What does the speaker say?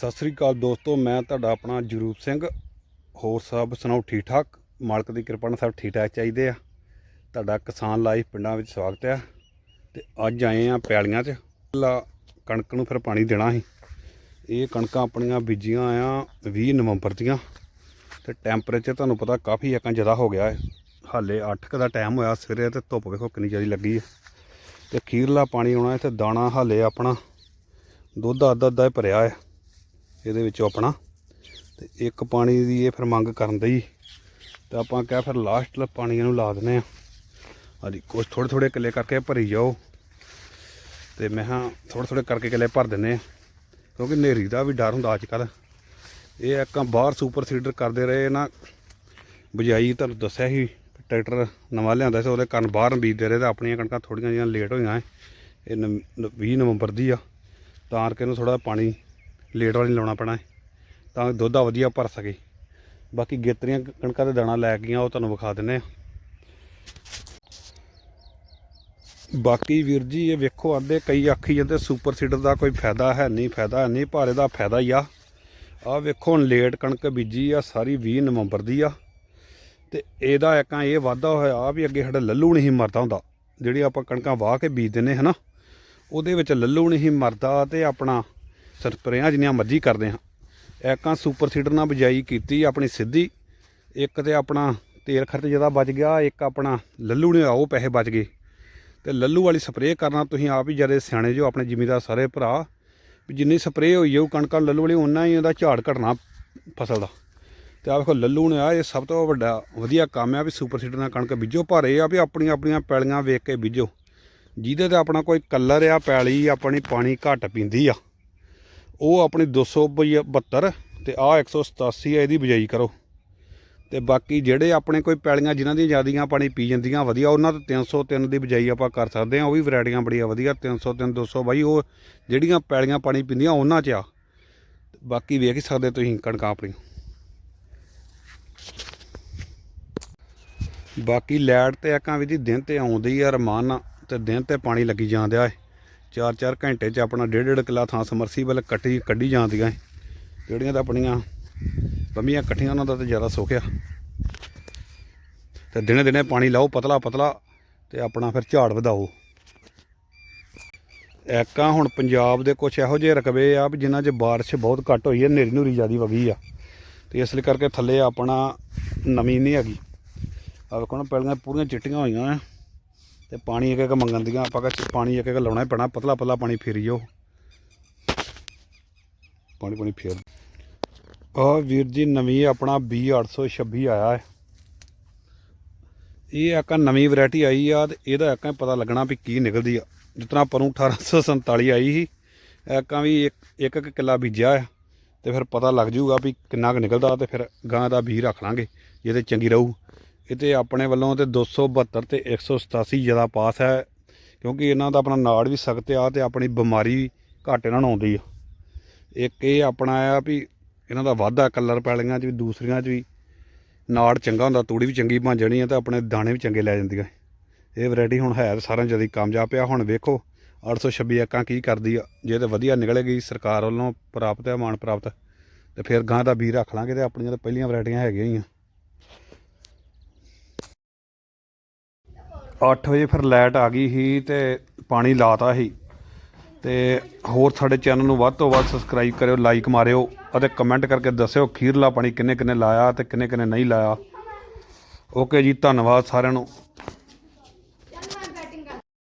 ਸਤਿ ਸ੍ਰੀ ਅਕਾਲ ਦੋਸਤੋ, ਮੈਂ ਤੁਹਾਡਾ ਆਪਣਾ ਜਰੂਪ ਸਿੰਘ। ਹੋਰ ਸਭ ਸੁਣਾਓ, ਠੀਕ ਠਾਕ? ਮਾਲਕ ਦੀ ਕਿਰਪਾ ਨਾਲ ਸਭ ਠੀਕ ਠਾਕ ਚਾਹੀਦੇ ਆ। ਤੁਹਾਡਾ ਕਿਸਾਨ ਲਾਈਫ ਪਿੰਡਾਂ ਵਿੱਚ ਸਵਾਗਤ ਆ। ਤੇ ਅੱਜ ਆਏ ਆ ਪੈਲੀਆਂ 'ਚ। ਕਣਕ ਨੂੰ ਫਿਰ ਪਾਣੀ ਦੇਣਾ ਸੀ। ਇਹ ਕਣਕਾਂ ਆਪਣੀਆਂ ਬੀਜੀਆਂ ਆ 20 ਨਵੰਬਰ ਦੀਆਂ। ਤੇ ਟੈਂਪਰੇਚਰ ਤੁਹਾਨੂੰ ਪਤਾ ਕਾਫੀ ਇਕਾਂ ਜ਼ਿਆਦਾ ਹੋ ਗਿਆ ਹੈ ਹਾਲੇ 8 ਕ ਦਾ ਟਾਈਮ ਹੋਇਆ ਸਵੇਰੇ ਤੇ ਧੁੱਪ ਵੇਖੋ ਕਿੰਨੀ ਜ਼ਿਆਦਾ ਲੱਗੀ ਹੈ ਤੇ ਖੀਰਲਾ ਪਾਣੀ ਆਉਣਾ ਇੱਥੇ ਦਾਣਾ ਹਾਲੇ ਆਪਣਾ ਦੁੱਧ ਅੱਧਾ ਅੱਧਾ ਹੀ ਭਰਿਆ ਹੈ ਇਹਦੇ ਵਿੱਚੋਂ ਆਪਣਾ ਤੇ ਇੱਕ ਪਾਣੀ ਦੀ ਇਹ ਫਿਰ ਮੰਗ ਕਰਨ ਦਈ ਤਾਂ ਆਪਾਂ ਕਿਹਾ ਫਿਰ ਲਾਸਟ ਪਾਣੀ ਇਹਨੂੰ ਲਾ ਦਿੰਦੇ ਆ ਹਾਂਜੀ ਕੁਝ ਥੋੜੇ ਥੋੜੇ ਕਿੱਲੇ ਕਰਕੇ ਭਰੀ ਜਾਓ। ਤੇ ਮੈਂ ਹਾਂ ਥੋੜੇ ਥੋੜੇ ਕਰਕੇ ਕਿੱਲੇ ਭਰ ਦਿੰਨੇ ਆ ਕਿਉਂਕਿ ਨੇਰੀ ਦਾ ਵੀ ਡਰ ਹੁੰਦਾ ਅੱਜ ਕੱਲ ਇਹ ਇੱਕਾਂ ਬਾਹਰ ਸੁਪਰ ਸੀਡਰ ਕਰਦੇ ਰਹੇ ਨਾ ਬਜਾਈ ਤੁਹਾਨੂੰ ਦੱਸਿਆ ਸੀ, ਟਰੈਕਟਰ ਨਵਾਂ ਲਿਆਂਦਾ ਸੀ, ਉਹਦੇ ਕਾਰਨ ਬਾਹਰ ਬੀਜਦੇ ਰਹੇ ਤਾਂ ਆਪਣੀਆਂ ਕਣਕਾਂ ਥੋੜੀਆਂ ਜਿਹੀਆਂ ਲੇਟ ਹੋਈਆਂ ਐ ਇਹ ਨਵ- ਨ- 20 ਨਵੰਬਰ ਦੀ ਆ। ਤਾਂ ਕਰਕੇ ਇਹਨੂੰ ਥੋੜਾ ਪਾਣੀ ਲੇਟ ਵਾਲੀ ਲਾਉਣਾ ਪੈਣਾ ਹੈ, ਤਾਂ ਦੁੱਧ ਆ ਵਧੀਆ ਭਰ ਸਕੇ। ਬਾਕੀ ਗੇਤਰੀਆਂ ਕਣਕਾਂ ਦੇ ਦਾਣਾ ਲੈ ਗਈਆਂ, ਉਹ ਤੁਹਾਨੂੰ ਵਿਖਾ ਦਿੰਨੇ ਆ ਬਾਕੀ ਵੀਰ ਜੀ, ਇਹ ਵੇਖੋ, ਆਂਦੇ ਕਈ ਆਖੀ ਜਾਂਦੇ ਸੁਪਰ ਸੀਡਰ ਦਾ ਕੋਈ ਫਾਇਦਾ ਹੈ ਨਹੀਂ, ਫਾਇਦਾ ਨਹੀਂ ਪਰ ਇਹਦਾ ਫਾਇਦਾ ਹੀ ਆ। ਆ ਵੇਖੋ, ਹੁਣ ਲੇਟ ਕਣਕ ਬੀਜੀ ਆ, ਸਾਰੀ 20 ਨਵੰਬਰ ਦੀ ਆ। ਤੇ ਇਹਦਾ ਇਕਾਂ ਇਹ ਵਾਧਾ ਹੋਇਆ ਆ ਵੀ ਅੱਗੇ ਸਾਡਾ ਲੱਲੂ ਨਹੀਂ ਮਰਦਾ ਹੁੰਦਾ। ਜਿਹੜੀ ਆਪਾਂ ਕਣਕਾਂ ਵਾਹ ਕੇ ਬੀਜ ਦਿੰਨੇ ਹਨਾ ਉਹਦੇ ਵਿੱਚ ਲੱਲੂ ਨਹੀਂ ਮਰਦਾ ਤੇ ਆਪਣਾ ਸਪਰੇਆਂ ਜਿੰਨੀਆਂ ਮਰਜ਼ੀ ਕਰਦੇ ਹਾਂ। ਇਕਾਂ ਸੁਪਰ ਸੀਡਰ ਨਾਲ ਬਿਜਾਈ ਕੀਤੀ, ਆਪਣੀ ਸਿੱਧੀ। ਇੱਕ ਤੇ ਆਪਣਾ ਤੇਲ ਖਰਚ ਜ਼ਿਆਦਾ ਬਚ ਗਿਆ, ਇੱਕ ਆਪਣਾ ਲੱਲੂ ਨੇ ਆਓ ਪੈਸੇ ਬਚ ਗਏ। ਤੇ ਲੱਲੂ ਵਾਲੀ ਸਪਰੇਅ ਕਰਨਾ ਤੁਸੀਂ ਆਪ ਹੀ ਜਦੇ ਸਿਆਣੇ ਜੋ, ਆਪਣੇ ਜ਼ਿਮੀਦਾਰ ਸਾਰੇ ਭਰਾ। ਵੀ ਜਿੰਨੀ ਸਪਰੇਅ ਹੋਈ ਜਾਊ, ਕਣਕਾਂ ਲੱਲੂ ਵਾਲੀ ਉਨਾ ਹੀ ਉਹਦਾ ਝਾੜ ਘਟਣਾ ਫਸਲ ਦਾ। ਤੇ ਆ ਵੇਖੋ, ਲੱਲੂ ਨੇ ਆ ਇਹ ਸਭ ਤੋਂ ਵੱਡਾ, ਵਧੀਆ ਕੰਮ ਆ ਵੀ ਸੁਪਰ ਸੀਡਰ ਨਾਲ ਕਣਕ ਬੀਜੋ, ਪਰ ਇਹ ਆ ਵੀ ਆਪਣੀਆਂ ਆਪਣੀਆਂ ਪੈਲੀਆਂ ਵੇਖ ਕੇ ਬੀਜੋ। ਜਿਹਦੇ ਤੇ ਆਪਣਾ ਕੋਈ ਕਲਰ ਆ, ਪੈਲੀ, ਆਪਣੀ ਪਾਣੀ ਘੱਟ ਪੀਂਦੀ ਆ। ਉਹ ਆਪਣੀ 272 ਤੇ ਆ 187 ਆ, ਇਹਦੀ ਬਿਜਾਈ ਕਰੋ। ਤੇ ਬਾਕੀ ਜਿਹੜੇ ਆਪਣੇ ਕੋਈ ਪੈਲੀਆਂ ਜਿਨ੍ਹਾਂ ਦੀਆਂ ਜ਼ਿਆਦੀਆਂ ਪਾਣੀ ਪੀ ਜਾਂਦੀਆਂ, ਵਧੀਆ, ਉਹਨਾਂ ਤੋਂ 303 ਦੀ ਬਿਜਾਈ ਆਪਾਂ ਕਰ ਸਕਦੇ ਆ ਉਹ ਵੀ ਵੈਰਾਈਟੀਆਂ ਬੜੀਆਂ ਵਧੀਆ 303 200 ਬਾਈ, ਉਹ ਜਿਹੜੀਆਂ ਪੈਲੀਆਂ ਪਾਣੀ ਪੀਂਦੀਆਂ, ਉਹਨਾਂ 'ਚ ਆ। ਬਾਕੀ ਵੇਖ ਹੀ ਸਕਦੇ ਤੁਸੀਂ ਕਣਕਾਂ ਆਪਣੀ ਬਾਕੀ ਲੈਟ ਤੇ ਆਕਾਂ ਵੀ ਜੀ, ਦਿਨ ਤੇ ਆਉਂਦੀ ਆ, ਰਮਾਨ ਨਾਲ ਤੇ ਦਿਨ ਤੇ ਪਾਣੀ ਲੱਗੀ ਜਾਂਦਿਆ ਏ 4-4 ਘੰਟੇ 'ਚ ਆਪਣਾ ਡੇਢ ਡੇਢ ਕਿੱਲਾ ਥਾਂ ਸਮਰਸੀਬਲ ਕੱਟੀ, ਕੱਢੀ ਜਾਂਦੀਆਂ ਜਿਹੜੀਆਂ ਤਾਂ ਆਪਣੀਆਂ ਬੰਮੀਆਂ ਇਕੱਠੀਆਂ, ਉਹਨਾਂ ਦਾ ਤਾਂ ਜ਼ਿਆਦਾ ਸੁੱਖ ਆ। ਤੇ ਦਿਨੇ ਦਿਨੇ ਪਾਣੀ ਲਾਓ ਪਤਲਾ ਪਤਲਾ ਤੇ ਆਪਣਾ ਫਿਰ ਝਾੜ ਵਧਾਓ। ਐਕਾਂ ਹੁਣ ਪੰਜਾਬ ਦੇ ਕੁਝ ਇਹੋ ਜਿਹੇ ਰਕਬੇ ਆ ਵੀ ਜਿਨ੍ਹਾਂ 'ਚ ਬਾਰਿਸ਼ ਬਹੁਤ ਘੱਟ ਹੋਈ ਹੈ ਨੇਰੀ ਨੂਰੀ ਜ਼ਿਆਦੀ ਵਗੀ ਆ। ਤੇ ਇਸ ਲਈ ਕਰਕੇ ਥੱਲੇ ਆਪਣਾ ਨਮੀ ਨਹੀਂ ਹੈਗੀ। ਆ ਵੇਖੋ ਨਾ, ਪਹਿਲੀਆਂ ਪੂਰੀਆਂ ਚਿੱਟੀਆਂ ਹੋਈਆਂ ਆ। ਤੇ ਪਾਣੀ ਇੱਕ ਇੱਕ ਮੰਗਣ ਦੀਆਂ, ਆਪਾਂ ਕਹ ਪਾਣੀ ਇੱਕ ਇੱਕ ਲਾਉਣਾ ਹੀ ਪੈਣਾ, ਪਤਲਾ ਪਤਲਾ ਪਾਣੀ ਫੇਰੀ ਜਾਓ। ਪਾਣੀ ਪਾਣੀ ਫੇਰ। ਆ ਵੀਰ ਜੀ ਨਵੀਂ ਆਪਣਾ 20826 ਆਇਆ ਹੈ। ਇਹ ਇੱਕ ਨਵੀਂ ਵੈਰਾਈਟੀ ਆਈ ਆ ਤੇ ਇਹਦਾ ਇੱਕ ਪਤਾ ਲੱਗਣਾ ਵੀ ਕੀ ਨਿਕਲਦੀ ਆ। ਜਿਤਨਾ ਪਰੂ 1847 ਆਈ ਸੀ ਐਕਾਂ ਵੀ ਇੱਕ ਇੱਕ ਇੱਕ ਕਿੱਲਾ ਬੀਜਿਆ ਆ ਤੇ ਫਿਰ ਪਤਾ ਲੱਗ ਜੂਗਾ ਵੀ ਕਿੰਨਾ ਕੁ ਨਿਕਲਦਾ ਤੇ ਫਿਰ ਗਾਂ ਦਾ ਬੀਜ ਰੱਖ ਲਾਂਗੇ, ਜਿਹਦੇ ਚੰਗੀ ਰਹੂ। ਇਹ ਆਪਣੇ ਵੱਲੋਂ ਤੇ 272 ਤੇ 187 ਜ਼ਿਆਦਾ ਪਾਸ ਹੈ, ਕਿਉਂਕਿ ਇਹਨਾਂ ਦਾ ਆਪਣਾ ਨਾੜ ਵੀ ਸਖਤ ਆ ਤੇ ਆਪਣੀ ਬਿਮਾਰੀ ਵੀ ਘੱਟ ਇਹਨਾਂ ਨੂੰ ਆਉਂਦੀ ਆ। ਇੱਕ ਇਹ ਆਪਣਾ ਆ ਵੀ ਇਹਨਾਂ ਦਾ ਵਾਧਾ ਕਲਰ ਪੈਲੀਆਂ 'ਚ ਵੀ, ਦੂਸਰੀਆਂ 'ਚ ਵੀ ਨਾੜ ਚੰਗਾ ਹੁੰਦਾ, ਤੂੜੀ ਵੀ ਚੰਗੀ ਬਣ ਜਾਣੀ ਆ ਤੇ ਆਪਣੇ ਦਾਣੇ ਵੀ ਚੰਗੇ ਲੈ ਜਾਂਦੀਆਂ। ਇਹ ਵੈਰਾਈਟੀ ਹੁਣ ਹੈ ਤਾਂ ਸਾਰਿਆਂ ਜ਼ਿਆਦਾ ਕਾਮਯਾਬ ਪਿਆ। ਹੁਣ ਵੇਖੋ 826 ਏਕਾਂ ਕੀ ਕਰਦੀ ਆ। ਜੇ ਤੇ ਵਧੀਆ ਨਿਕਲੇਗੀ, ਸਰਕਾਰ ਵੱਲੋਂ ਪ੍ਰਾਪਤ ਹੈ ਮਾਨ ਪ੍ਰਾਪਤ। ਤੇ ਫਿਰ ਗਾਂ ਦਾ ਬੀਜ ਰੱਖ ਲਾਂਗੇ ਤੇ ਆਪਣੀਆਂ ਤਾਂ ਪਹਿਲੀਆਂ ਵੈਰਾਈਟੀਆਂ ਹੈਗੀਆਂ ਹੀ ਆ। 8 ਵਜੇ ਫਿਰ ਲਾਈਟ ਆ ਗਈ ਸੀ ਤੇ ਪਾਣੀ ਲਾਤਾ ਸੀ। ਤੇ ਹੋਰ ਸਾਡੇ ਚੈਨਲ ਨੂੰ ਵੱਧ ਤੋਂ ਵੱਧ ਸਬਸਕ੍ਰਾਈਬ ਕਰਿਓ ਲਾਈਕ ਮਾਰਿਓ ਅਤੇ ਕਮੈਂਟ ਕਰਕੇ ਦੱਸਿਓ ਖੀਰਲਾ ਪਾਣੀ ਕਿੰਨੇ ਕਿੰਨੇ ਲਾਇਆ ਤੇ ਕਿੰਨੇ ਕਿੰਨੇ ਨਹੀਂ ਲਾਇਆ। ਓਕੇ ਜੀ, ਧੰਨਵਾਦ ਸਾਰਿਆਂ ਨੂੰ।